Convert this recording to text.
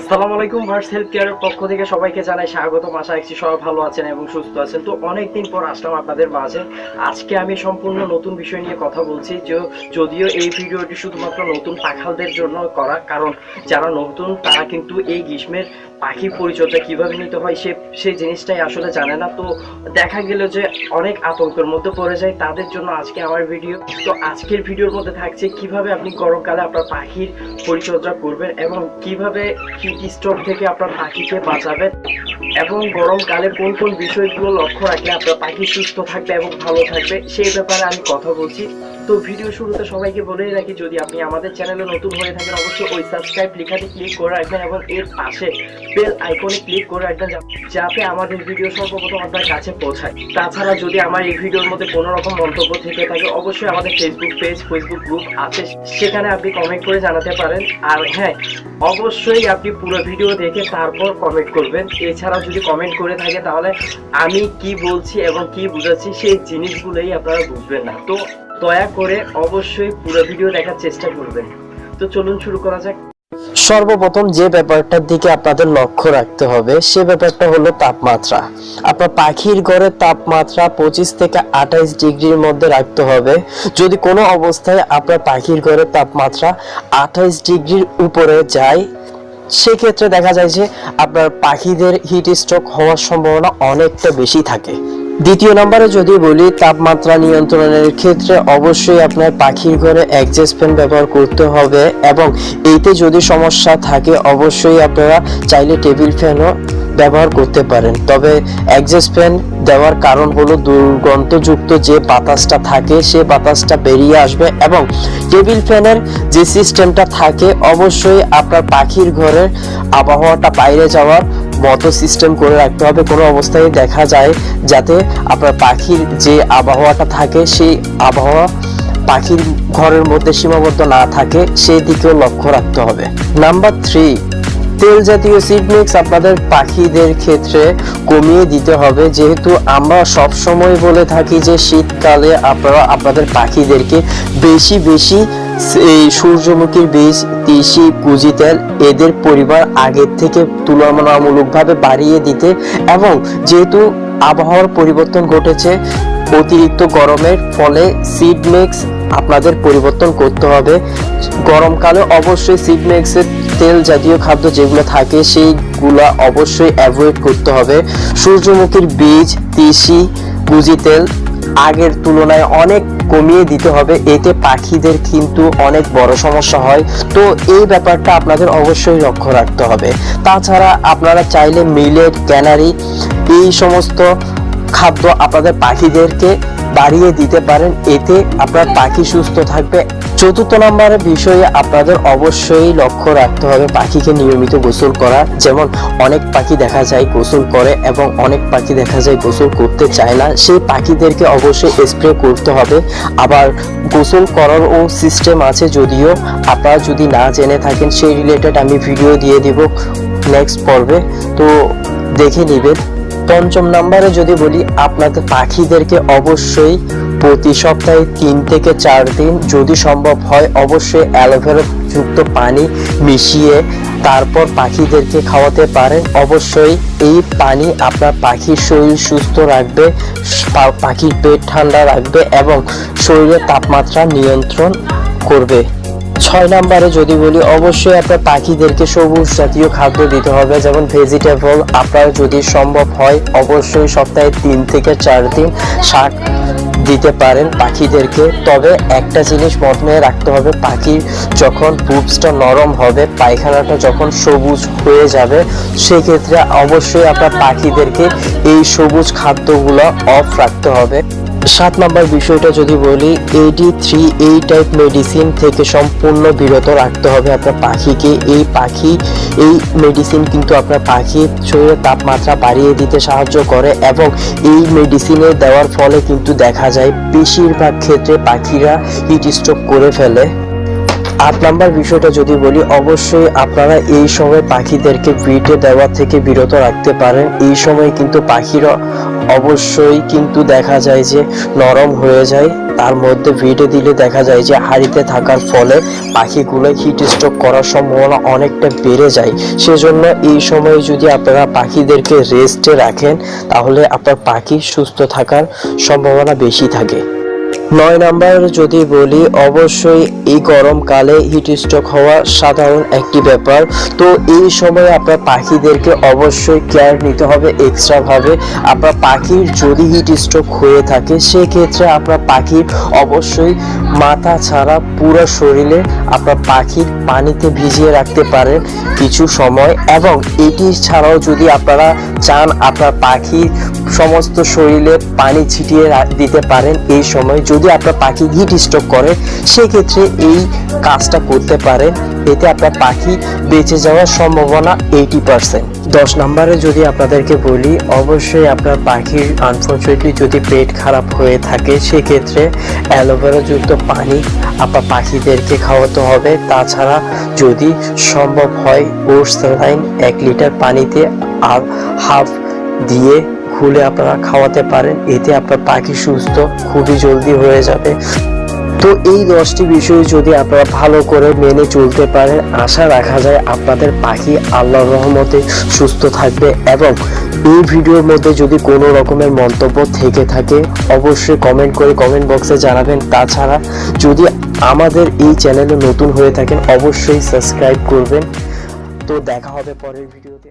আসসালামু আলাইকুম verse health কেয়ারের পক্ষ থেকে সবাইকে জানাই স্বাগত। আশা রাখছি সবাই ভালো আছেন এবং সুস্থ আছেন। তো অনেকদিন পর আসলাম আপনাদের মাঝে। আজকে আমি সম্পূর্ণ নতুন বিষয় নিয়ে কথা বলছি, যে যদিও এই ভিডিওটি শুধুমাত্র নতুন পাখালদের জন্য করা, কারণ যারা নতুন, তারা কিন্তু এই গ্রীষ্মের পাখি পরিচর্যা কীভাবে নিতে হয়, সে সেই জিনিসটাই আসলে জানে না। তো দেখা গেল যে অনেক আতঙ্কের মধ্যে পড়ে যায়, তাদের জন্য আজকে আমার ভিডিও। তো আজকের ভিডিওর মধ্যে থাকছে কীভাবে আপনি গরমকালে আপনার পাখির পরিচর্যা করবেন এবং কীভাবে স্ট্রোক থেকে আপনার পাখিকে বাঁচাবেন? এবং গরমকালে কোন কোন বিষয়গুলো লক্ষ্য রাখলে আপনার পাখি সুস্থ থাকবে এবং ভালো থাকবে, সেই ব্যাপারে আমি কথা বলছি। তো ভিডিও শুরুতে সবাইকে বলেই রাখি, যদি আপনি আমাদের চ্যানেলে নতুন হয়ে থাকেন, অবশ্যই ওই সাবস্ক্রাইব লেখাটি ক্লিক করে রাখবেন এবং এর পাশে বেল আইকনে ক্লিক করে রাখবেন যাতে আমাদের ভিডিও সর্বপ্রথম আপনার কাছে পৌঁছায়। তাছাড়া যদি আমার এই ভিডিওর মধ্যে কোনো রকম মন্তব্য থেকে থাকে, অবশ্যই আমাদের ফেসবুক পেজ ফেসবুক গ্রুপ আছে। সেখানে আপনি কমেন্ট করে জানাতে পারেন। আর হ্যাঁ অবশ্যই আপনি পুরো ভিডিও দেখে তারপর কমেন্ট করবেন। এছাড়াও যদি কমেন্ট করে থাকে তাহলে আমি কি বলছি এবং কি বুঝাচ্ছি সেই জিনিসগুলোই আপনারা বুঝবেন না। তো দয়া করে অবশ্যই পুরো ভিডিও দেখার চেষ্টা করবেন। তো চলুন শুরু করা যাক। সর্বপ্রথম যে ব্যাপারটার দিকে আপনাদের লক্ষ্য রাখতে হবে, সে ব্যাপারটা হলো তাপমাত্রা। আপনার পাখির ঘরের তাপমাত্রা পঁচিশ থেকে আঠাইশ ডিগ্রির মধ্যে রাখতে হবে। যদি কোনো অবস্থায় আপনার পাখির ঘরের তাপমাত্রা আঠাইশ ডিগ্রির উপরে যায় সেক্ষেত্রে দেখা যায় যে আপনার পাখিদের হিট স্ট্রোক হওয়ার সম্ভাবনা অনেকটা বেশি থাকে। দ্বিতীয় নম্বরে যদি বলি, তাপমাত্রা নিয়ন্ত্রণের ক্ষেত্রে অবশ্যই আপনার পাখির ঘরে অ্যাডজাস্ট ফ্যান ব্যবহার করতে হবে এবং এইতে যদি সমস্যা থাকে, অবশ্যই আপনারা চাইলে টেবিল ফ্যানও ব্যবহার করতে পারেন। তবে অ্যাডজাস্ট ফ্যান দেওয়ার কারণ হলো দুর্গন্ধযুক্ত যে বাতাসটা থাকে, সে বাতাসটা বেরিয়ে আসবে এবং টেবিল ফ্যানের যে সিস্টেমটা থাকে, অবশ্যই আপনার পাখির ঘরের আবহাওয়াটা বাইরে যাওয়ার মতো সিস্টেম করে রাখতে হবে। কোনো অবস্থায় দেখা যায় যাতে আপনার পাখির যে আবহাওয়াটা থাকে, সেই আবহাওয়া পাখির ঘরের মধ্যে সীমাবদ্ধ না থাকে সেই দিকেও লক্ষ্য রাখতে হবে। নাম্বার থ্রি তেল জাতীয় সিড মিক্স আপনাদের পাখিদের ক্ষেত্রে কমিয়ে দিতে হবে। যেহেতু আমরা সব সময় বলে থাকি যে শীতকালে আপনারা আপনাদের পাখিদেরকে বেশি বেশি এই সূর্যমুখীর বীজ, তিসি, কুজি তেল এদের পরিবার আগের থেকে তুলনামূলকভাবে বাড়িয়ে দিতে এবং যেহেতু আবহাওয়ার পরিবর্তন ঘটেছে, অতিরিক্ত গরমের ফলে সিড মিক্স আপনাদের পরিবর্তন করতে হবে। গরমকালে অবশ্যই সিড মিক্সের তেল জাতীয় খাদ্য যেগুলো থাকে, সেইগুলা অবশ্যই অ্যাভয়েড করতে হবে। সূর্যমুখীর বীজ, তিসি গুজি তেল আগের তুলনায় অনেক কমিয়ে দিতে হবে। এতে পাখিদের কিন্তু অনেক বড় সমস্যা হয়। তো এই ব্যাপারটা আপনাদের অবশ্যই লক্ষ্য রাখতে হবে। তাছাড়া আপনারা চাইলে মিলেট ক্যানারি এই সমস্ত খাদ্য আপনাদের পাখিদেরকে বাড়িয়ে দিতে পারেন। এতে আপনার পাখি সুস্থ থাকবে চতুর্থ নম্বরের বিষয়ে আপনাদের অবশ্যই লক্ষ্য রাখতে হবে, পাখিকে নিয়মিত গোসল করা। যেমন, অনেক পাখি দেখা যায় গোসল করে এবং অনেক পাখি দেখা যায় গোসল করতে চায় না। সেই পাখিদেরকে অবশ্যই স্প্রে করতে হবে। আবার গোসল করারও সিস্টেম আছে যদিও আপনারা যদি না জেনে থাকেন, সেই রিলেটেড আমি ভিডিও দিয়ে দিব নেক্সট পর্বে। তো দেখে নিবেন। পঞ্চম নম্বরে যদি বলি, আপনাদের পাখিদেরকে অবশ্যই প্রতি সপ্তাহে তিন থেকে চার দিন যদি সম্ভব হয়, অবশ্যই অ্যালোভেরা যুক্ত পানি মিশিয়ে তারপর পাখিদেরকে খাওয়াতে পারেন। অবশ্যই এই পানি আপনার পাখির শরীর সুস্থ রাখবে পাখির পেট ঠান্ডা রাখবে এবং শরীরের তাপমাত্রা নিয়ন্ত্রণ করবে। ছয় নম্বরে যদি বলি, অবশ্যই আপনার পাখিদেরকে সবুজ জাতীয় খাদ্য দিতে হবে, যেমন ভেজিটেবল আপনার যদি সম্ভব হয়, অবশ্যই সপ্তাহে তিন থেকে চার দিন শাক দিতে পারেন পাখিদেরকে। তবে একটা জিনিস মনে রাখতে হবে পাখির যখন পুপসটা নরম হবে, পায়খানাটা যখন সবুজ হয়ে যাবে, সেক্ষেত্রে অবশ্যই আপনার পাখিদেরকে এই সবুজ খাদ্যগুলো অফ রাখতে হবে। সাত নম্বর বিষয়টা যদি বলি এডি থ্রি এই টাইপ মেডিসিন থেকে সম্পূর্ণ বিরত রাখতে হবে আপনার পাখিকে। এই পাখি, এই মেডিসিন কিন্তু আপনার পাখির শরীরের তাপমাত্রা বাড়িয়ে দিতে সাহায্য করে এবং এই মেডিসিনে দেওয়ার ফলে কিন্তু দেখা যায়, বেশিরভাগ ক্ষেত্রে পাখিরা হিট স্ট্রোক করে ফেলে। আট নাম্বার বিষয়টা যদি বলি, অবশ্যই আপনারা এই সময় পাখিদেরকে ব্রিডে দেওয়া থেকে বিরত রাখতে পারেন। এই সময় কিন্তু পাখিরা অবশ্যই কিন্তু দেখা যায় যে নরম হয়ে যায়। তার মধ্যে ভিটে দিলে দেখা যায় যে হাড়িতে থাকার ফলে পাখিগুলো হিট স্ট্রোক করার সম্ভাবনা অনেকটা বেড়ে যায়। সেজন্য এই সময় যদি আপনারা পাখিদেরকে রেস্টে রাখেন, তাহলে আপনার পাখি সুস্থ থাকার সম্ভাবনা বেশি থাকে। নয় নাম্বার যদি বলি, অবশ্যই এই গরমকালে হিট স্ট্রোক হওয়া সাধারণ একটি ব্যাপার। তো এই সময় আপনার পাখিদেরকে অবশ্যই কেয়ার নিতে হবে এক্সট্রাভাবে আপনার পাখির যদি হিট স্ট্রোক হয়ে থাকে, সেক্ষেত্রে আপনার পাখির অবশ্যই মাথা ছাড়া পুরো শরীরে আপনার পাখির পানিতে ভিজিয়ে রাখতে পারেন কিছু সময়। এবং এটি ছাড়াও যদি আপনারা চান আপনার পাখির সমস্ত শরীরে পানি ছিটিয়ে দিতে পারেন এই সময়। যদি আপনার পাখি হিট স্ট্রোক করে, সেক্ষেত্রে এই কাজটা করতে পারেন। এতে আপনার পাখি বেঁচে যাওয়ার সম্ভাবনা এইটি পার্সেন্ট দশ নম্বরে যদি আপনাদেরকে বলি, অবশ্যই আপনার পাখির আনফর্চুনেটলি যদি পেট খারাপ হয়ে থাকে, সেক্ষেত্রে অ্যালোভেরা যুক্ত পানি আপনার পাখিদেরকে খাওয়াতে হবে। তাছাড়া যদি সম্ভব হয় ওর স্যালাইন এক লিটার পানিতে আর হাফ দিয়ে খুলে আপনারা খাওয়াতে পারেন। এতে আপনার পাখি সুস্থ, খুবই জলদি হয়ে যাবে। তো এই দশটি বিষয় যদি আপনারা ভালো করে মেনে চলতে পারেন, আশা রাখা যায় আপনাদের পাখি আল্লাহর রহমতে সুস্থ থাকবে এবং এই ভিডিওর মধ্যে যদি কোনো রকমের মন্তব্য থেকে থাকে, অবশ্যই কমেন্ট করে কমেন্ট বক্সে জানাবেন। তাছাড়া যদি আমাদের এই চ্যানেলে নতুন হয়ে থাকেন, অবশ্যই সাবস্ক্রাইব করবেন। তো দেখা হবে পরের ভিডিওতে।